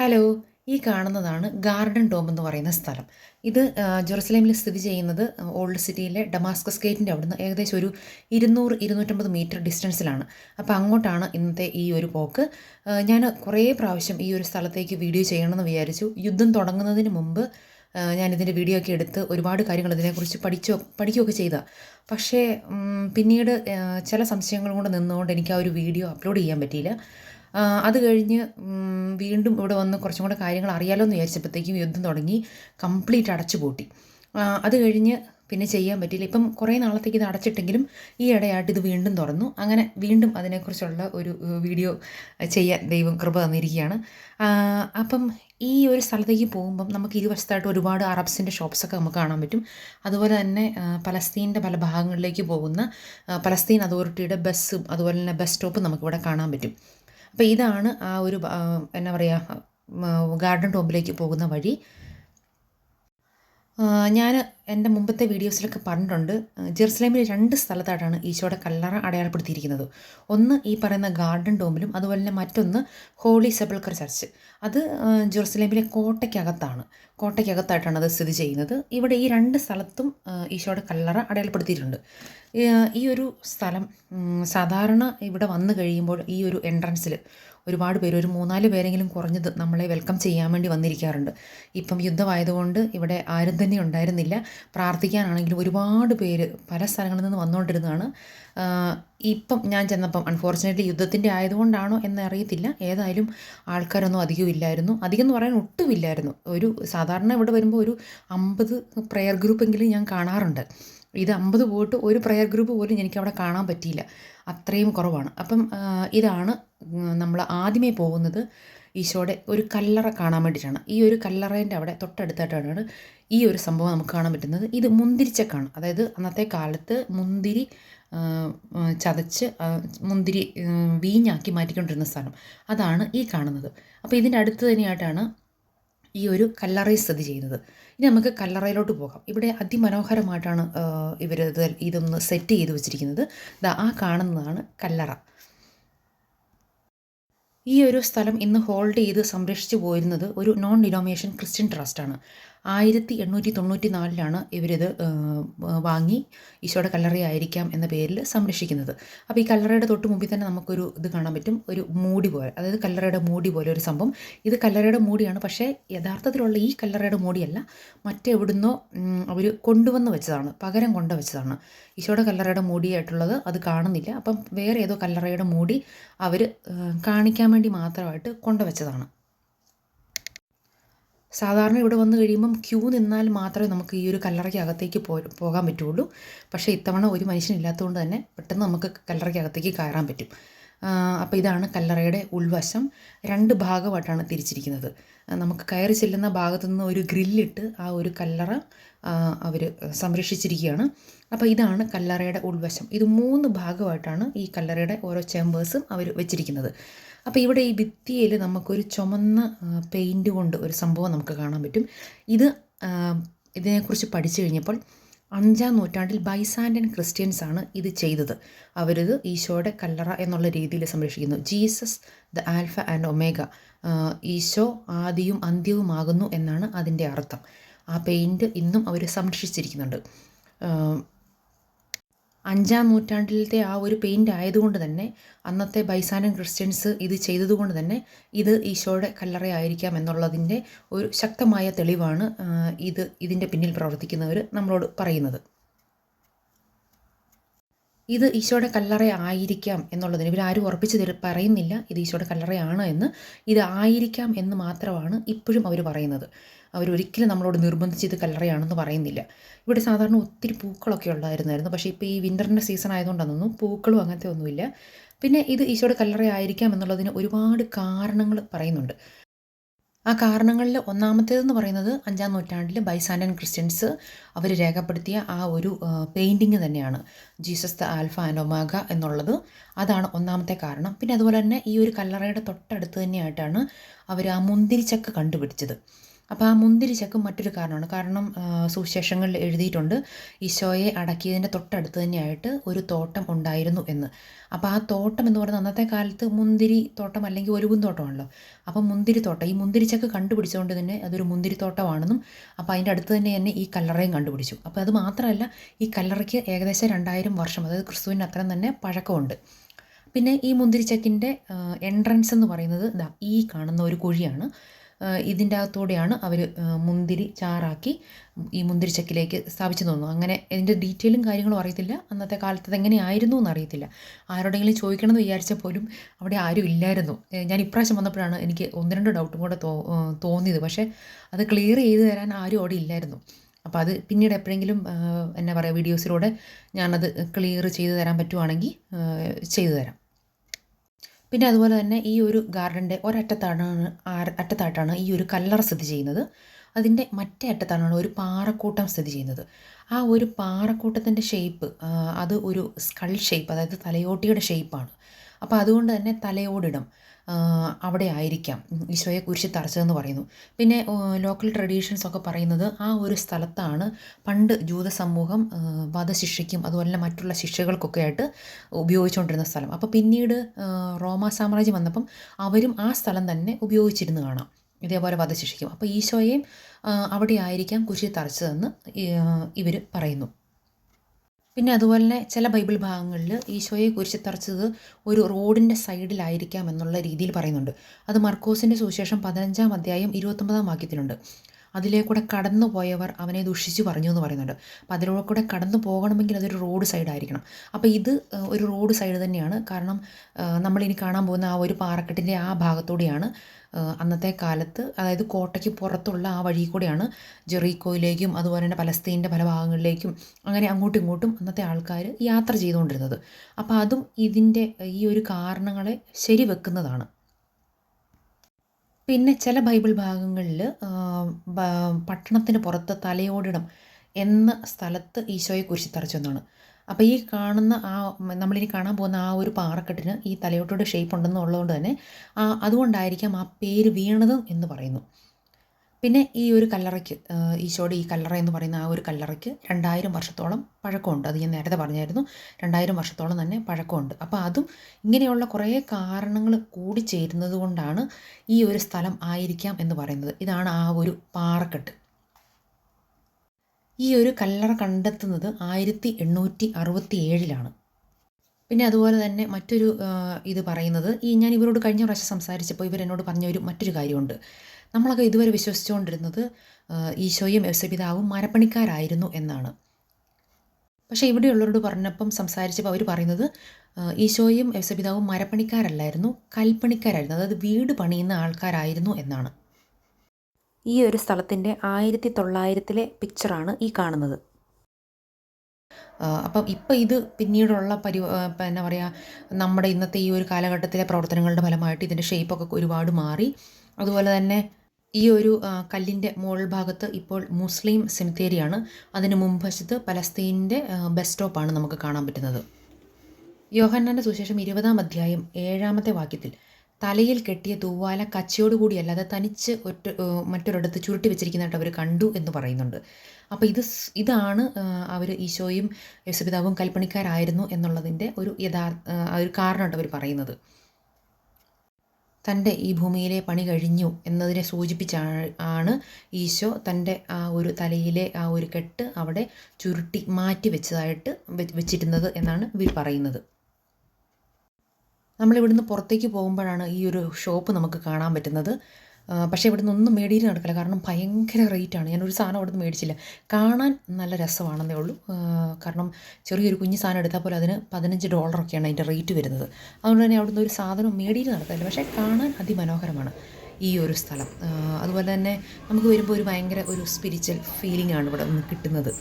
Hello ഈ കാണുന്നതാണ് garden Tom എന്ന് പറയുന്ന സ്ഥലം. ഇത് ജെറുസലേമിൽ സ്ഥിതി ചെയ്യുന്നത് ഓൾഡ് സിറ്റിയിലെ ഡമാസ്കസ് ഗേറ്റിന്റെ അവിടുന്ന് ഏകദേശം ഒരു ഇരുന്നൂറ് ഇരുന്നൂറ്റമ്പത് മീറ്റർ ഡിസ്റ്റൻസിലാണ്. അപ്പോൾ അങ്ങോട്ടാണ് ഇന്നത്തെ ഈ ഒരു പോക്ക്. ഞാൻ കുറേ പ്രാവശ്യം ഈ ഒരു സ്ഥലത്തേക്ക് വീഡിയോ ചെയ്യണമെന്ന് വിചാരിച്ചു. യുദ്ധം തുടങ്ങുന്നതിന് മുമ്പ് ഞാനിതിന്റെ വീഡിയോ ഒക്കെ എടുത്ത് ഒരുപാട് കാര്യങ്ങൾ ഇതിനെക്കുറിച്ച് പഠിച്ചോ പഠിക്കുകയൊക്കെ ചെയ്ത. പക്ഷേ പിന്നീട് ചില സംശയങ്ങൾ കൊണ്ട് നിന്നുകൊണ്ട് എനിക്ക് ആ ഒരു വീഡിയോ അപ്ലോഡ് ചെയ്യാൻ പറ്റിയില്ല. അത് കഴിഞ്ഞ് വീണ്ടും ഇവിടെ വന്ന് കുറച്ചും കൂടെ കാര്യങ്ങൾ അറിയാലോ എന്ന് വിചാരിച്ചപ്പോഴത്തേക്കും യുദ്ധം തുടങ്ങി കംപ്ലീറ്റ് അടച്ചു പൂട്ടി. അത് കഴിഞ്ഞ് പിന്നെ ചെയ്യാൻ പറ്റിയില്ല. ഇപ്പം കുറേ നാളത്തേക്ക് ഇത് അടച്ചിട്ടെങ്കിലും ഈ ഇടയായിട്ട് ഇത് വീണ്ടും തുറന്നു. അങ്ങനെ വീണ്ടും അതിനെക്കുറിച്ചുള്ള ഒരു വീഡിയോ ചെയ്യാൻ ദൈവം കൃപ തന്നിരിക്കുകയാണ്. അപ്പം ഈ ഒരു സ്ഥലത്തേക്ക് പോകുമ്പം നമുക്ക് ഇരുവശത്തായിട്ട് ഒരുപാട് അറബ്സിന്റെ ഷോപ്സൊക്കെ നമുക്ക് കാണാൻ പറ്റും. അതുപോലെ തന്നെ പലസ്തീന്റെ പല ഭാഗങ്ങളിലേക്ക് പോകുന്ന പലസ്തീൻ അതോറിറ്റിയുടെ ബസ്സും അതുപോലെ തന്നെ ബസ് സ്റ്റോപ്പും നമുക്കിവിടെ കാണാൻ പറ്റും. അപ്പോൾ ഇതാണ് ആ ഒരു എന്നാ പറയുക ഗാർഡൻ ടോമ്പിലേക്ക് പോകുന്ന വഴി. ഞാൻ എന്റെ മുമ്പത്തെ വീഡിയോസിലൊക്കെ പറഞ്ഞിട്ടുണ്ട് ജെറുസലേമിൽ രണ്ട് സ്ഥലത്തായിട്ടാണ് ഈശോയുടെ കല്ലറ അടയാളപ്പെടുത്തിയിരിക്കുന്നത്. ഒന്ന് ഈ പറയുന്ന ഗാർഡൻ ടോമിലും അതുപോലെ തന്നെ മറ്റൊന്ന് ഹോളി സെബിൾക്കർ ചർച്ച്. അത് ജെറുസലേമിലെ കോട്ടയ്ക്കകത്താണ്. കോട്ടയ്ക്കകത്തായിട്ടാണ് അത് സ്ഥിതി ചെയ്യുന്നത്. ഇവിടെ ഈ രണ്ട് സ്ഥലത്തും ഈശോയുടെ കല്ലറ അടയാളപ്പെടുത്തിയിട്ടുണ്ട്. ഈ, ഒരു സ്ഥലം സാധാരണ ഇവിടെ വന്നു കഴിയുമ്പോൾ ഈ ഒരു എൻട്രൻസിൽ ഒരുപാട് പേര് ഒരു മൂന്നാൽ പേരെങ്കിലും കുറഞ്ഞത് നമ്മളെ വെൽക്കം ചെയ്യാൻ വേണ്ടി വന്നിരിക്കാറുണ്ട്. ഇപ്പം യുദ്ധമായതുകൊണ്ട് ഇവിടെ ആരും തന്നെ ഉണ്ടായിരുന്നില്ല. പ്രാർത്ഥിക്കാനാണെങ്കിലും ഒരുപാട് പേര് പല സ്ഥലങ്ങളിൽ നിന്ന് വന്നുകൊണ്ടിരുന്നതാണ്. ഇപ്പം ഞാൻ ചെന്നപ്പം അൺഫോർച്ചുനേറ്റ്ലി യുദ്ധത്തിന്റെ ആയതുകൊണ്ടാണോ എന്നറിയത്തില്ല. ഏതായാലും ആൾക്കാരൊന്നും അധികം ഇല്ലായിരുന്നു. അധികം എന്ന് പറയാൻ ഒട്ടുമില്ലായിരുന്നു. ഒരു സാധാരണ ഇവിടെ വരുമ്പോൾ ഒരു അമ്പത് പ്രെയർ ഗ്രൂപ്പെങ്കിലും ഞാൻ കാണാറുണ്ട്. ഇത് അമ്പത് പോയിട്ട് ഒരു പ്രെയർ ഗ്രൂപ്പ് പോലും എനിക്ക് അവിടെ കാണാൻ പറ്റിയില്ല. അത്രയും കുറവാണ്. അപ്പം ഇതാണ് നമ്മൾ ആദ്യമേ പോകുന്നത്. ഈശോയുടെ ഒരു കല്ലറ കാണാൻ വേണ്ടിയിട്ടാണ്. ഈ ഒരു കല്ലറേന്റെ അവിടെ തൊട്ടടുത്തായിട്ടാണ് ഈ ഒരു സംഭവം നമുക്ക് കാണാൻ പറ്റുന്നത്. ഇത് മുന്തിരിച്ചക്കാണ്. അതായത് അന്നത്തെ കാലത്ത് മുന്തിരി ചതച്ച് മുന്തിരി വീഞ്ഞാക്കി മാറ്റിക്കൊണ്ടിരുന്ന സ്ഥലം. അതാണ് ഈ കാണുന്നത്. അപ്പോൾ ഇതിന്റെ അടുത്ത് തന്നെയായിട്ടാണ് ഈ ഒരു കല്ലറയിൽ സ്ഥിതി ചെയ്യുന്നത്. ഇനി നമുക്ക് കല്ലറയിലോട്ട് പോകാം. ഇവിടെ അതിമനോഹരമായിട്ടാണ് ഇവർ ഇത് ഇതൊന്ന് സെറ്റ് ചെയ്ത് വെച്ചിരിക്കുന്നത്. ആ കാണുന്നതാണ് കല്ലറ. ഈ ഒരു സ്ഥലം ഇന്ന് ഹോൾഡ് ചെയ്ത് സംരക്ഷിച്ചു പോയിരുന്നത് ഒരു നോൺ ഡിനോമിനേഷൻ ക്രിസ്ത്യൻ ട്രസ്റ്റാണ് ആയിരത്തി എണ്ണൂറ്റി തൊണ്ണൂറ്റി നാലിലാണ് ഇവരിത് വാങ്ങി ഈശോയുടെ കല്ലറയായിരിക്കാം എന്ന പേരിൽ സംരക്ഷിക്കുന്നത്. അപ്പോൾ ഈ കല്ലറയുടെ തൊട്ട് മുമ്പിൽ തന്നെ നമുക്കൊരു ഇത് കാണാൻ പറ്റും. ഒരു മൂടി പോലെ അതായത് കല്ലറയുടെ മൂടി പോലെ ഒരു സംഭവം. ഇത് കല്ലറയുടെ മൂടിയാണ്. പക്ഷേ യഥാർത്ഥത്തിലുള്ള ഈ കല്ലറയുടെ മൂടിയല്ല. മറ്റെവിടുന്നോ അവർ കൊണ്ടുവന്ന് വെച്ചതാണ്. പകരം കൊണ്ടു വെച്ചതാണ്. ഈശോയുടെ കല്ലറയുടെ മൂടിയായിട്ടുള്ളത് അത് കാണുന്നില്ല. അപ്പം വേറെ ഏതോ കല്ലറയുടെ മൂടി അവർ കാണിക്കാൻ വേണ്ടി മാത്രമായിട്ട് കൊണ്ടുവച്ചതാണ് സാധാരണ ഇവിടെ വന്നു കഴിയുമ്പം ക്യൂ നിന്നാൽ മാത്രമേ നമുക്ക് ഈ ഒരു കല്ലറയ്ക്ക് അകത്തേക്ക് പോ പോകാൻ പറ്റുള്ളൂ. പക്ഷേ ഇത്തവണ ഒരു മനുഷ്യനില്ലാത്തതുകൊണ്ട് തന്നെ പെട്ടെന്ന് നമുക്ക് കല്ലറയ്ക്ക് അകത്തേക്ക് കയറാൻ പറ്റും. അപ്പോൾ ഇതാണ് കല്ലറയുടെ ഉൾവശം. രണ്ട് ഭാഗമായിട്ടാണ് തിരിച്ചിരിക്കുന്നത്. നമുക്ക് കയറി ചെല്ലുന്ന ഭാഗത്തു നിന്ന് ഒരു ഗ്രില്ലിട്ട് ആ ഒരു കല്ലറ അവർ സംരക്ഷിച്ചിരിക്കുകയാണ്. അപ്പോൾ ഇതാണ് കല്ലറയുടെ ഉൾവശം. ഇത് മൂന്ന് ഭാഗമായിട്ടാണ് ഈ കല്ലറയുടെ ഓരോ ചേമ്പേഴ്സും അവർ വെച്ചിരിക്കുന്നത്. അപ്പോൾ ഇവിടെ ഈ ഭിത്തിയിൽ നമുക്കൊരു ചുമന്ന പെയിന്റ് കൊണ്ട് ഒരു സംഭവം നമുക്ക് കാണാൻ പറ്റും. ഇത് ഇതിനെക്കുറിച്ച് പഠിച്ചു കഴിഞ്ഞപ്പോൾ അഞ്ചാം നൂറ്റാണ്ടിൽ ബൈസാൻഡൻ ക്രിസ്ത്യൻസ് ആണ് ഇത് ചെയ്തത്. അവരിത് ഈശോയുടെ കല്ലറ എന്നുള്ള രീതിയിൽ സംരക്ഷിക്കുന്നു. Jesus the alpha and omega Eesho ആദിയും അന്ത്യവുമാകുന്നു എന്നാണ് അതിന്റെ അർത്ഥം. ആ പെയിന്റ് ഇന്നും അവർ സംരക്ഷിച്ചിരിക്കുന്നുണ്ട്. അഞ്ചാം നൂറ്റാണ്ടിലത്തെ ആ ഒരു പെയിന്റ് ആയതുകൊണ്ട് തന്നെ അന്നത്തെ ബൈസാനൻ ക്രിസ്ത്യൻസ് ഇത് ചെയ്തതുകൊണ്ട് തന്നെ ഇത് ഈശോയുടെ കല്ലറയായിരിക്കാം എന്നുള്ളതിന്റെ ഒരു ശക്തമായ തെളിവാണ് ഇത് ഇതിന്റെ പിന്നിൽ പ്രവർത്തിക്കുന്നവർ നമ്മളോട് പറയുന്നത്. ഇത് ഈശോയുടെ കല്ലറ ആയിരിക്കാം എന്നുള്ളതിന് ഇവരാരും ഉറപ്പിച്ച് പറയുന്നില്ല ഇത് ഈശോയുടെ കല്ലറയാണ് എന്ന്. ഇത് ആയിരിക്കാം എന്ന് മാത്രമാണ് ഇപ്പോഴും അവർ പറയുന്നത്. അവരൊരിക്കലും നമ്മളോട് നിർബന്ധിച്ച് ഇത് കല്ലറയാണെന്ന് പറയുന്നില്ല. ഇവിടെ സാധാരണ ഒത്തിരി പൂക്കളൊക്കെ ഉള്ളായിരുന്നായിരുന്നു. പക്ഷേ ഇപ്പോൾ ഈ വിന്ററിന്റെ സീസൺ ആയതുകൊണ്ടാണെന്ന് പൂക്കളും അങ്ങനത്തെ ഒന്നുമില്ല. പിന്നെ ഇത് ഈശോയുടെ കല്ലറ ആയിരിക്കാം എന്നുള്ളതിന് ഒരുപാട് കാരണങ്ങൾ പറയുന്നുണ്ട്. ആ കാരണങ്ങളിൽ ഒന്നാമത്തേതെന്ന് പറയുന്നത് അഞ്ചാം നൂറ്റാണ്ടിൽ ബൈസാൻഡൻ ക്രിസ്ത്യൻസ് അവർ രേഖപ്പെടുത്തിയ ആ ഒരു പെയിന്റിങ് തന്നെയാണ്. ജീസസ് ദ ആൽഫ ഒമാഗ എന്നുള്ളത്. അതാണ് ഒന്നാമത്തെ കാരണം. പിന്നെ അതുപോലെ തന്നെ ഈ ഒരു കല്ലറയുടെ തൊട്ടടുത്ത് തന്നെയായിട്ടാണ് അവർ ആ മുന്തിരിച്ചക്ക കണ്ടുപിടിച്ചത്. അപ്പോൾ ആ മുന്തിരി ചക്കും മറ്റൊരു കാരണമാണ്. കാരണം സുവിശേഷങ്ങളിൽ എഴുതിയിട്ടുണ്ട് ഈശോയെ അടക്കിയതിന്റെ തൊട്ടടുത്ത് തന്നെയായിട്ട് ഒരു തോട്ടം ഉണ്ടായിരുന്നു എന്ന്. അപ്പോൾ ആ തോട്ടം എന്ന് പറയുന്നത് അന്നത്തെ കാലത്ത് മുന്തിരി തോട്ടം അല്ലെങ്കിൽ ഒരു തോട്ടമാണല്ലോ. അപ്പം മുന്തിരി തോട്ടം ഈ മുന്തിരി ചക്ക് കണ്ടുപിടിച്ചുകൊണ്ട് തന്നെ അതൊരു മുന്തിരി തോട്ടമാണെന്നും അപ്പോൾ അതിന്റെ അടുത്ത് തന്നെ തന്നെ ഈ കല്ലറയും കണ്ടുപിടിച്ചു. അപ്പോൾ അത് മാത്രമല്ല ഈ കല്ലറയ്ക്ക് ഏകദേശം രണ്ടായിരം വർഷം അതായത് ക്രിസ്തുവിന് അത്രയും തന്നെ പഴക്കമുണ്ട്. പിന്നെ ഈ മുന്തിരിച്ചക്കിന്റെ എൻട്രൻസ് എന്ന് പറയുന്നത് ഈ കാണുന്ന ഒരു കുഴിയാണ്. ഇതിന്റെ അകത്തൂടെയാണ് അവർ മുന്തിരി ചാറാക്കി ഈ മുന്തിരിച്ചക്കിലേക്ക് സ്ഥാപിച്ചു തോന്നുന്നു. അങ്ങനെ ഇതിന്റെ ഡീറ്റെയിലും കാര്യങ്ങളും അറിയത്തില്ല. അന്നത്തെ കാലത്ത് എങ്ങനെയായിരുന്നു എന്ന് അറിയത്തില്ല ആരോടെങ്കിലും ചോദിക്കണം എന്ന് വിചാരിച്ചാൽ പോലും അവിടെ ആരും ഇല്ലായിരുന്നു. ഞാൻ ഇപ്രാവശ്യം വന്നപ്പോഴാണ് എനിക്ക് ഒന്ന് രണ്ട് ഡൗട്ടും കൂടെ തോ തോന്നിയത്. പക്ഷേ അത് ക്ലിയർ ചെയ്ത് തരാൻ ആരും അവിടെ ഇല്ലായിരുന്നു. അപ്പോൾ അത് പിന്നീട് എപ്പോഴെങ്കിലും എന്നാ പറയുക വീഡിയോസിലൂടെ ഞാനത് ക്ലിയർ ചെയ്ത് തരാൻ പറ്റുവാണെങ്കിൽ ചെയ്തു തരാം. പിന്നെ അതുപോലെ തന്നെ ഈ ഒരു ഗാർഡന്റെ ഒരറ്റത്താണ് അറ്റത്തായിട്ടാണ് ഈ ഒരു കല്ലറ സ്ഥിതി ചെയ്യുന്നത്. അതിന്റെ മറ്റേ അറ്റത്താണ് ഒരു പാറക്കൂട്ടം സ്ഥിതി ചെയ്യുന്നത്. ആ ഒരു പാറക്കൂട്ടത്തിന്റെ ഷേപ്പ് അത് ഒരു സ്കൾ ഷേപ്പ് അതായത് തലയോട്ടിയുടെ ഷേപ്പാണ് അപ്പോൾ അതുകൊണ്ട് തന്നെ തലയോടിടം. അവിടെ ആയിരിക്കാം. ഈശോയെ കുരിശി തറച്ചതെന്ന് പറയുന്നു. പിന്നെ ലോക്കൽ ട്രഡീഷൻസ് ഒക്കെ പറയുന്നത് ആ ഒരു സ്ഥലത്താണ് പണ്ട് ജൂത സമൂഹം വധശിക്ഷയ്ക്കും അതുപോലെ മറ്റുള്ള ശിക്ഷകൾക്കൊക്കെ ആയിട്ട് ഉപയോഗിച്ചുകൊണ്ടിരുന്ന സ്ഥലം. അപ്പോൾ പിന്നീട് റോമ റോമാ സാമ്രാജ്യം വന്നപ്പം അവരും ആ സ്ഥലം തന്നെ ഉപയോഗിച്ചിരുന്നു കാണാം. ഇതേപോലെ വധശിക്ഷിക്കും അപ്പോൾ ഈശോയെയും അവിടെ ആയിരിക്കാം കുരിശി തറച്ചതെന്ന് ഇവർ പറയുന്നു. പിന്നെ അതുപോലെ തന്നെ ചില ബൈബിൾ ഭാഗങ്ങളിൽ ഈശോയെ കുരിശി തറച്ചത് ഒരു റോഡിന്റെ സൈഡിലായിരിക്കാം എന്നുള്ള രീതിയിൽ പറയുന്നുണ്ട്. അത് മർക്കോസിന്റെ സുവിശേഷം പതിനഞ്ചാം അധ്യായം ഇരുപത്തൊമ്പതാം വാക്യത്തിലുണ്ട്. അതിലേക്കൂടെ കടന്നു പോയവർ അവനെ ദുഷിച്ചു പറഞ്ഞു എന്ന് പറയുന്നുണ്ട്. അപ്പോൾ അതിലൂടെ കൂടെ കടന്നു പോകണമെങ്കിൽ അതൊരു റോഡ് സൈഡ് ആയിരിക്കണം അപ്പോൾ ഇത് ഒരു റോഡ് സൈഡ് തന്നെയാണ്. കാരണം നമ്മളിനി കാണാൻ പോകുന്ന ആ ഒരു പാറക്കെട്ടിന്റെ ആ ഭാഗത്തൂടെയാണ് അന്നത്തെ കാലത്ത് അതായത് കോട്ടയ്ക്ക് പുറത്തുള്ള ആ വഴി കൂടെയാണ് ജെറീക്കോയിലേക്കും അതുപോലെ തന്നെ പലസ്തീന്റെ പല ഭാഗങ്ങളിലേക്കും അങ്ങനെ അങ്ങോട്ടും ഇങ്ങോട്ടും അന്നത്തെ ആൾക്കാർ യാത്ര ചെയ്തുകൊണ്ടിരുന്നത്. അപ്പോൾ അതും ഇതിന്റെ ഈ ഒരു കാരണങ്ങളെ ശരിവെക്കുന്നതാണ്. പിന്നെ ചില ബൈബിൾ ഭാഗങ്ങളിൽ പട്ടണത്തിന് പുറത്ത് തലയോടിടം എന്ന സ്ഥലത്ത് ഈശോയെ കുരിശി തറച്ചെന്നാണ് അപ്പോൾ ഈ കാണുന്ന ആ നമ്മളിനി കാണാൻ പോകുന്ന ആ ഒരു പാറക്കെട്ടിന് ഈ തലയോട്ടോട് ഷേപ്പ് ഉണ്ടെന്നുള്ളതുകൊണ്ട് തന്നെ ആ അതുകൊണ്ടായിരിക്കാം ആ പേര് വീണതും എന്ന് പറയുന്നു. പിന്നെ ഈ ഒരു കല്ലറയ്ക്ക് ഈശോയുടെ ഈ കല്ലറ എന്ന് പറയുന്ന ആ ഒരു കല്ലറയ്ക്ക് രണ്ടായിരം വർഷത്തോളം പഴക്കമുണ്ട്. അത് ഞാൻ നേരത്തെ പറഞ്ഞായിരുന്നു. രണ്ടായിരം വർഷത്തോളം തന്നെ പഴക്കമുണ്ട്. അപ്പോൾ അതും ഇങ്ങനെയുള്ള കുറേ കാരണങ്ങൾ കൂടി ചേരുന്നത് കൊണ്ടാണ് ഈ ഒരു സ്ഥലം ആയിരിക്കാം എന്ന് പറയുന്നത്. ഇതാണ് ആ ഒരു പാറക്കെട്ട്. ഈ ഒരു കല്ലറ കണ്ടെത്തുന്നത് ആയിരത്തി എണ്ണൂറ്റി അറുപത്തി ഏഴിലാണ് പിന്നെ അതുപോലെ തന്നെ മറ്റൊരു ഇത് പറയുന്നത് ഈ ഞാൻ ഇവരോട് കഴിഞ്ഞ പ്രാവശ്യം സംസാരിച്ചപ്പോൾ ഇവരെന്നോട് പറഞ്ഞ ഒരു മറ്റൊരു കാര്യമുണ്ട്. നമ്മളൊക്കെ ഇതുവരെ വിശ്വസിച്ചുകൊണ്ടിരുന്നത് ഈശോയും യൗസപിതാവും മരപ്പണിക്കാരായിരുന്നു എന്നാണ്. പക്ഷേ ഇവിടെയുള്ളവരോട് പറഞ്ഞപ്പം സംസാരിച്ചപ്പോൾ അവർ പറയുന്നത് ഈശോയും യൗസപിതാവും മരപ്പണിക്കാരല്ലായിരുന്നു കൽപ്പണിക്കാരായിരുന്നു അതായത് വീട് പണിയുന്ന ആൾക്കാരായിരുന്നു എന്നാണ്. ഈ ഒരു സ്ഥലത്തിന്റെ ആയിരത്തി തൊള്ളായിരത്തിലെ പിക്ചറാണ് ഈ കാണുന്നത്. അപ്പം ഇപ്പം ഇത് പിന്നീടുള്ള പരി എന്നാ പറയുക നമ്മുടെ ഇന്നത്തെ ഈ ഒരു കാലഘട്ടത്തിലെ പ്രവർത്തനങ്ങളുടെ ഫലമായിട്ട് ഇതിന്റെ ഷേപ്പൊക്കെ ഒരുപാട് മാറി. അതുപോലെ തന്നെ ഈ ഒരു കല്ലിന്റെ മുകൾ ഭാഗത്ത് ഇപ്പോൾ മുസ്ലിം സെമിത്തേരിയാണ്. അതിന് മുൻവശത്ത് പലസ്തീനിന്റെ ബസ് സ്റ്റോപ്പാണ് നമുക്ക് കാണാൻ പറ്റുന്നത്. യോഹന്നാന്റെ സുശേഷം ഇരുപതാം അധ്യായം ഏഴാമത്തെ വാക്യത്തിൽ തലയിൽ കെട്ടിയ തൂവാല കച്ചയോടുകൂടി അല്ലാതെ തനിച്ച് ഒറ്റ മറ്റൊരിടത്ത് ചുരുട്ടി വെച്ചിരിക്കുന്നതായിട്ട് അവർ കണ്ടു എന്ന് പറയുന്നുണ്ട്. അപ്പോൾ ഇത് ഇതാണ് അവർ ഈശോയും യേശുപിതാവും കൽപ്പണിക്കാരായിരുന്നു എന്നുള്ളതിന്റെ ഒരു യഥാർത്ഥ ഒരു കാരണമായിട്ട് അവർ പറയുന്നത്. തന്റെ ഈ ഭൂമിയിലെ പണി കഴിഞ്ഞു എന്നതിനെ സൂചിപ്പിച്ചാണ് ആണ് ഈശോ തന്റെ ആ ഒരു തലയിലെ ആ ഒരു കെട്ട് അവിടെ ചുരുട്ടി മാറ്റി വെച്ചതായിട്ട് വെച്ചിരുന്നത് എന്നാണ് ഇവർ പറയുന്നത്. നമ്മളിവിടുന്ന് പുറത്തേക്ക് പോകുമ്പോഴാണ് ഈ ഒരു ഷോപ്പ് നമുക്ക് കാണാൻ പറ്റുന്നത്. പക്ഷേ ഇവിടെ ഒന്നും മേടിയിട്ട് നടക്കില്ല. കാരണം ഭയങ്കര റേറ്റാണ് ഞാനൊരു സാധനം അവിടെ നിന്ന് മേടിച്ചില്ല. കാണാൻ നല്ല രസമാണെന്നേ ഉള്ളൂ. കാരണം ചെറിയൊരു കുഞ്ഞു സാധനം എടുത്താൽ പോലും അതിന് പതിനഞ്ച് ഡോളറൊക്കെയാണ് അതിന്റെ റേറ്റ് വരുന്നത്. അതുകൊണ്ട് തന്നെ അവിടുന്ന് ഒരു സാധനം മേടിയിട്ട് നടക്കില്ല. പക്ഷേ കാണാൻ അതിമനോഹരമാണ് ഈ ഒരു സ്ഥലം. അതുപോലെ തന്നെ നമുക്ക് വരുമ്പോൾ ഒരു ഭയങ്കര ഒരു സ്പിരിച്വൽ ഫീലിംഗ് ആണ് ഇവിടെ കിട്ടുന്നത്.